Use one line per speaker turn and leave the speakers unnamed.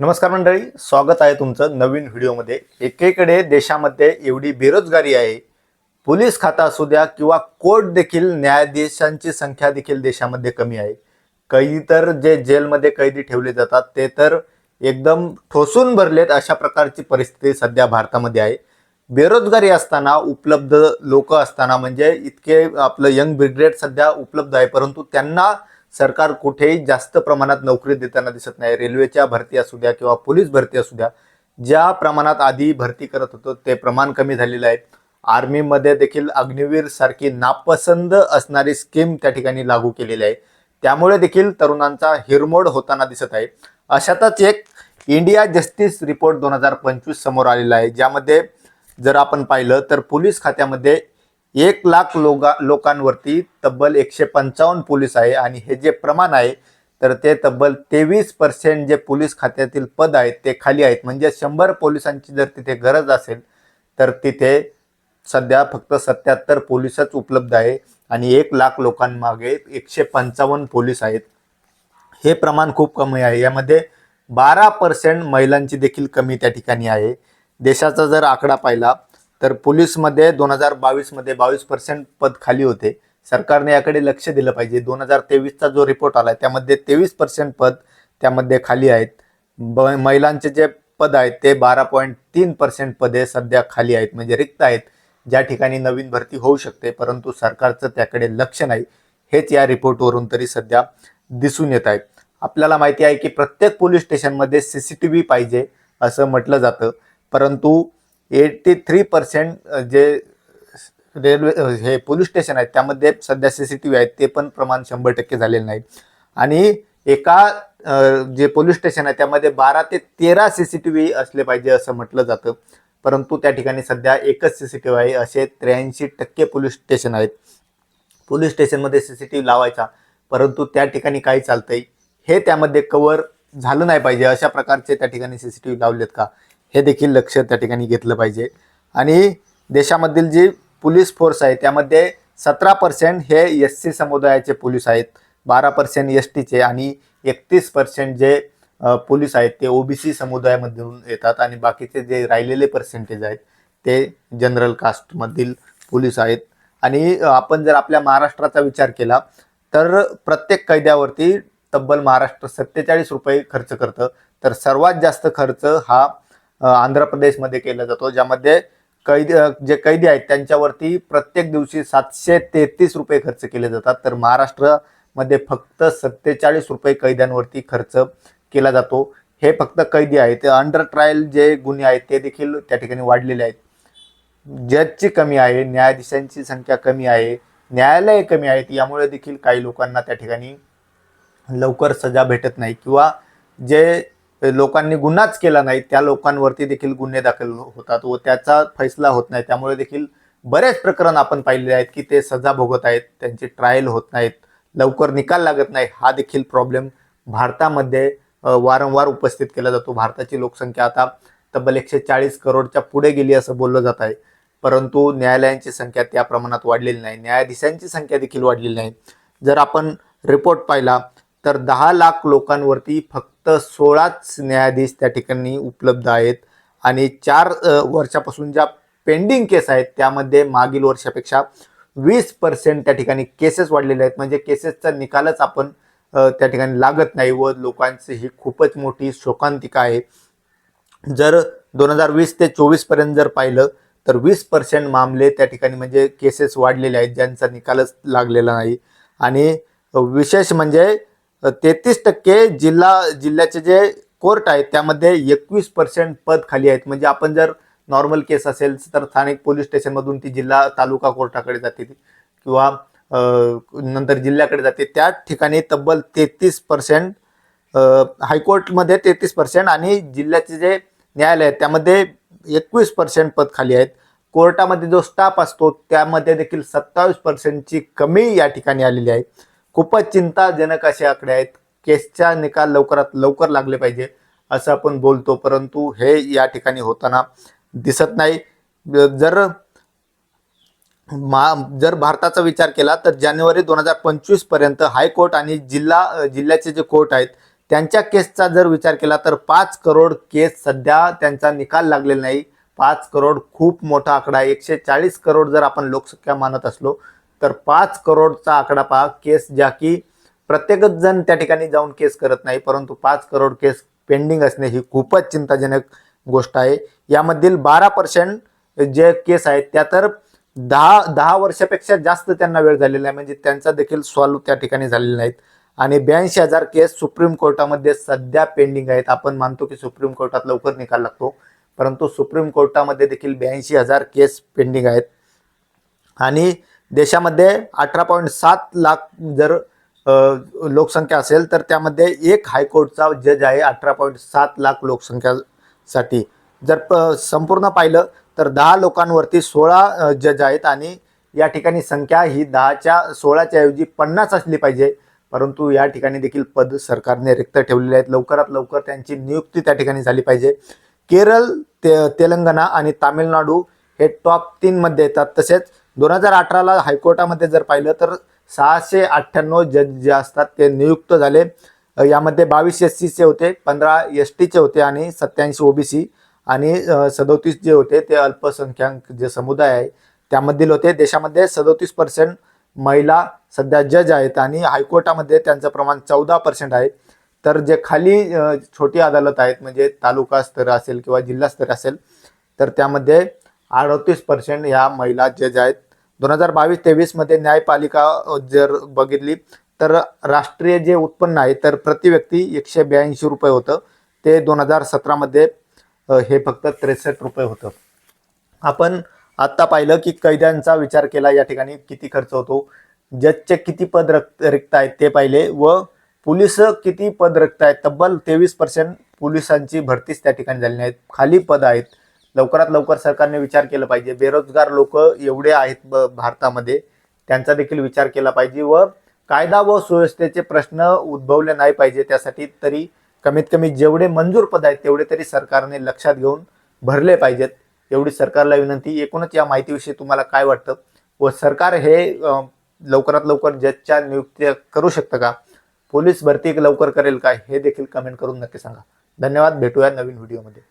नमस्कार मंडळी स्वागत आहे तुमचं नवीन व्हिडिओमध्ये. एकीकडे देशामध्ये एवढी बेरोजगारी आहे. पोलीस खाता असू द्या किंवा कोर्ट देखील न्यायाधीशांची संख्या देखील देशामध्ये कमी आहे. कैदी तर जे जेलमध्ये कैदी ठेवले जातात ते तर एकदम ठोसून भरलेत अशा प्रकारची परिस्थिती सध्या भारतामध्ये आहे. बेरोजगारी असताना उपलब्ध लोक असताना म्हणजे इतके आपलं यंग ब्रिग्रेड सध्या उपलब्ध आहे परंतु त्यांना सरकार कुठेही जास्त प्रमाणात नोकरी देताना दिसत नाही. रेल्वेच्या भरती असू द्या किंवा पोलीस भरती असू द्या ज्या प्रमाणात आधी भरती करत होतो ते प्रमाण कमी झालेलं आहे. आर्मीमध्ये देखील अग्निवीर सारखी नापसंद असणारी स्कीम त्या ठिकाणी लागू केलेली आहे. त्यामुळे देखील तरुणांचा हिरमोड होताना दिसत आहे. अशातच एक इंडिया जस्टिस रिपोर्ट दोन हजार पंचवीस समोर आलेला आहे ज्यामध्ये जर आपण पाहिलं तर पोलीस खात्यामध्ये एक लाख लोका लोकांवरती तब्बल एकशे पंचावन्न पोलीस आहे आणि हे जे प्रमाण आहे तर ते तब्बल तेवीस पर्सेंट जे पोलीस खात्यातील पद आहेत ते खाली आहेत. म्हणजे शंभर पोलिसांची जर तिथे गरज असेल तर तिथे सध्या फक्त सत्याहत्तर पोलीसच उपलब्ध आहे आणि एक लाख लोकांमागे एकशे पंचावन्न पोलीस आहेत. हे प्रमाण खूप कमी आहे. यामध्ये बारा पर्सेंट महिलांची देखील कमी त्या ठिकाणी आहे. देशाचा जर आकडा पाहिला तर पोलीसमध्ये दोन हजार बावीसमध्ये बावीस पर्सेंट पद खाली होते. सरकारने याकडे लक्ष दिलं पाहिजे. दोन हजार तेवीसचा जो रिपोर्ट आला त्यामध्ये तेवीस पर्सेंट पद त्यामध्ये खाली आहेत. ब महिलांचे जे पद आहेत ते बारा पॉईंट तीन पर्सेंट पदे सध्या खाली आहेत म्हणजे रिक्त आहेत. ज्या ठिकाणी नवीन भरती होऊ शकते परंतु सरकारचं त्याकडे लक्ष नाही. हेच या रिपोर्टवरून तरी सध्या दिसून येत आहे आपल्याला माहिती आहे की प्रत्येक पोलीस स्टेशनमध्ये सी सी टी व्ही पाहिजे असं म्हटलं जातं. परंतु एटी थ्री पर्सेंट जे रेल्वे हे पोलीस स्टेशन आहेत त्यामध्ये सध्या सी सी टी व्ही आहेत ते पण प्रमाण शंभर टक्के झालेलं नाही आणि एका जे पोलीस स्टेशन आहे त्यामध्ये बारा ते तेरा सी सी टी व्ही असले पाहिजे असं म्हटलं जातं. परंतु त्या ठिकाणी सध्या एकच सी सी टी व्ही आहे असे त्र्याऐंशी टक्के पोलीस स्टेशन आहेत. पोलीस स्टेशनमध्ये सी सी टी व्ही लावायचा परंतु त्या ठिकाणी काय चालतंय. हे त्यामध्ये कवर झालं नाही पाहिजे अशा प्रकारचे त्या ठिकाणी सी सी टी व्ही लावलेत का? हे देखील लक्ष त्या ठिकाणी घेतलं पाहिजे. आणि देशामधील जी पोलीस फोर्स आहे त्यामध्ये सतरा पर्सेंट हे एस सी समुदायाचे पोलीस आहेत बारा पर्सेंट एस टीचे आणि एकतीस पर्सेंट जे पोलीस आहेत ते ओबीसी समुदायामधून येतात आणि बाकीचे जे राहिलेले पर्सेंटेज आहेत ते जनरल कास्टमधील पोलीस आहेत. आणि आपण जर आपल्या महाराष्ट्राचा विचार केला तर प्रत्येक कैद्यावरती तब्बल महाराष्ट्र सत्तेचाळीस रुपये खर्च करतं. तर सर्वात जास्त खर्च हा आंध्र प्रदेशमध्ये केला जातो ज्यामध्ये कैदी जे कैदी आहेत त्यांच्यावरती प्रत्येक दिवशी सातशे तेहतीस रुपये खर्च केले जातात. तर महाराष्ट्रामध्ये फक्त सत्तेचाळीस रुपये कैद्यांवरती खर्च केला जातो. हे फक्त कैदी आहेत. अंडर ट्रायल जे गुन्हे आहेत ते देखील त्या ठिकाणी वाढलेले आहेत. जजची कमी आहे न्यायाधीशांची संख्या कमी आहे न्यायालय कमी आहेत यामुळे देखील काही लोकांना त्या ठिकाणी लवकर सजा भेटत नाही. किंवा जे लोकांनी गुन्हाच केला नाही त्या लोकांवरती देखील गुन्हे दाखल हो-, होतात व त्याचा फैसला होत नाही. त्यामुळे देखील बरेच प्रकरण आपण पाहिले आहेत की ते सजा भोगत आहेत त्यांचे ट्रायल होत नाहीत लवकर निकाल लागत नाही. हा देखील प्रॉब्लेम भारतामध्ये वारंवार उपस्थित केला जातो. भारताची लोकसंख्या आता तब्बल एकशे चाळीस करोडच्या पुढे गेली असं बोललं जात आहे. परंतु न्यायालयांची संख्या त्या प्रमाणात वाढलेली नाही. न्यायाधीशांची संख्या देखील वाढलेली नाही. जर आपण रिपोर्ट पाहिला तर दहा लाख लोकांवरती फक्त सोळाच न्यायाधीश त्या ठिकाणी उपलब्ध आहेत. आणि चार वर्षापासून ज्या पेंडिंग केस आहेत त्यामध्ये मागील वर्षापेक्षा वीस पर्सेंट त्या ठिकाणी केसेस वाढलेले आहेत. म्हणजे केसेसचा निकालच आपण त्या ठिकाणी लागत नाही व लोकांची ही खूपच मोठी शोकांतिका आहे. जर दोन हजार वीस ते चोवीसपर्यंत जर पाहिलं तर वीस पर्सेंट मामले त्या ठिकाणी म्हणजे केसेस वाढलेले आहेत ज्यांचा निकालच लागलेला नाही. आणि विशेष म्हणजे तेहतीस टक्के जिल्हा जिल्ह्याचे जे कोर्ट आहेत त्यामध्ये एकवीस पर्सेंट पद खाली आहेत. म्हणजे आपण जर नॉर्मल केस असेल तर स्थानिक पोलीस स्टेशनमधून ती जिल्हा तालुका कोर्टाकडे जाते किंवा नंतर जिल्ह्याकडे जाते. त्या ठिकाणी तब्बल तेहतीस पर्सेंट हायकोर्टमध्ये तेहतीस पर्सेंट आणि जिल्ह्याचे जे न्यायालय आहेत त्यामध्ये एकवीस पर्सेंट पद खाली आहेत. कोर्टामध्ये जो स्टाफ असतो त्यामध्ये देखील सत्तावीस पर्सेंटची कमी या ठिकाणी आलेली आहे. खूपच चिंताजनक असे आकडे आहेत. केसचा निकाल लवकरात लवकर लागले पाहिजे असं आपण बोलतो. परंतु हे या ठिकाणी होताना दिसत नाही. जर मा जर भारताचा विचार केला तर जानेवारी दोन हजार पंचवीसपर्यंत हायकोर्ट आणि जिल्हा जिल्ह्याचे जे कोर्ट आहेत त्यांच्या केसचा जर विचार केला तर पाच करोड केस सध्या त्यांचा निकाल लागलेला नाही. पाच करोड खूप मोठा आकडा आहे. एकशे चाळीस करोड जर आपण लोकसंख्या मानत असलो तर पाच करोडचा आकडा पहा केस ज्या की प्रत्येकच जण त्या ठिकाणी जाऊन केस करत नाही परंतु पाच करोड केस पेंडिंग असणे ही खूपच चिंताजनक गोष्ट आहे. यामधील बारा पर्सेंट जे केस आहेत त्या तर दहा दहा वर्षापेक्षा जास्त त्यांना वेळ झालेला आहे. म्हणजे त्यांचा देखील सॉल्व त्या ठिकाणी झालेला नाहीत. आणि ब्याऐंशी हजार केस सुप्रीम कोर्टामध्ये सध्या पेंडिंग आहेत. आपण मानतो की सुप्रीम कोर्टात लवकर निकाल लागतो. परंतु सुप्रीम कोर्टामध्ये देखील ब्याऐंशी हजार केस पेंडिंग आहेत. आणि देशामध्ये अठरा पॉईंट सात लाख जर लोकसंख्या असेल तर त्यामध्ये एक हायकोर्टचा जज आहे अठरा पॉईंट सात लाख लोकसंख्यासाठी. जर प- संपूर्ण पाहिलं तर दहा लोकांवरती सोळा जज आहेत आणि या ठिकाणी संख्या ही दहाच्या सोळाच्या ऐवजी पन्नास असली पाहिजे. परंतु या ठिकाणी देखील पद सरकारने रिक्त ठेवलेले आहेत. लवकरात लवकर त्यांची नियुक्ती त्या ठिकाणी झाली पाहिजे. केरळ ते तेलंगणा आणि तामिळनाडू हे टॉप तीनमध्ये येतात. तसेच दोन हजार अठराला हायकोर्टामध्ये जर पाहिलं तर सहाशे अठ्ठ्याण्णव जज जे असतात ते नियुक्त झाले. यामध्ये बावीस एस सीचे होते पंधरा एस टीचे होते आणि सत्याऐंशी ओबीसी आणि सदोतीस जे होते ते अल्पसंख्याक जे समुदाय आहे त्यामधील होते. देशामध्ये सदोतीस पर्सेंट महिला सध्या जज आहेत आणि हायकोर्टामध्ये त्यांचं प्रमाण चौदा पर्सेंट आहे. तर जे खाली छोटी अदालत आहेत म्हणजे तालुका स्तर असेल किंवा जिल्हा स्तर असेल तर त्यामध्ये अडतीस पर्सेंट ह्या महिला जज आहेत दोन हजार बावीस तेवीसमध्ये न्यायपालिका जर बघितली तर राष्ट्रीय जे उत्पन्न आहे तर प्रति व्यक्ती एकशे ब्याऐंशी रुपये होतं. ते दोन हजार सतरामध्ये हे फक्त त्रेसष्ट रुपये होतं. आपण आत्ता पाहिलं की कैद्यांचा विचार केला या ठिकाणी किती खर्च होतो. जजचे किती पद रक्त रिक्त आहेत ते पाहिले व पोलीस किती पद रिक्त आहेत तब्बल तेवीस पर्सेंट पोलिसांची भरतीच त्या ठिकाणी झाली आहेत खाली पद आहेत. लवकरात लवकर सरकारने विचार केला पाहिजे. बेरोजगार लोक एवढे आहेत ब- भारतामध्ये. त्यांचा देखील विचार केला पाहिजे व कायदा व सुव्यवस्थेचे प्रश्न उद्भवले नाही पाहिजे त्यासाठी तरी कमीत कमी जेवढे मंजूर पद आहेत तेवढे तरी सरकारने लक्षात घेऊन भरले पाहिजेत. एवढी सरकारला विनंती. एकूणच या माहितीविषयी तुम्हाला काय वाटतं? व सरकार हे लवकरात लवकर जजच्या नियुक्त्या करू शकतं का? पोलीस भरती लवकर करेल काय हे देखील कमेंट करून नक्की सांगा. धन्यवाद. भेटूया नवीन व्हिडिओमध्ये.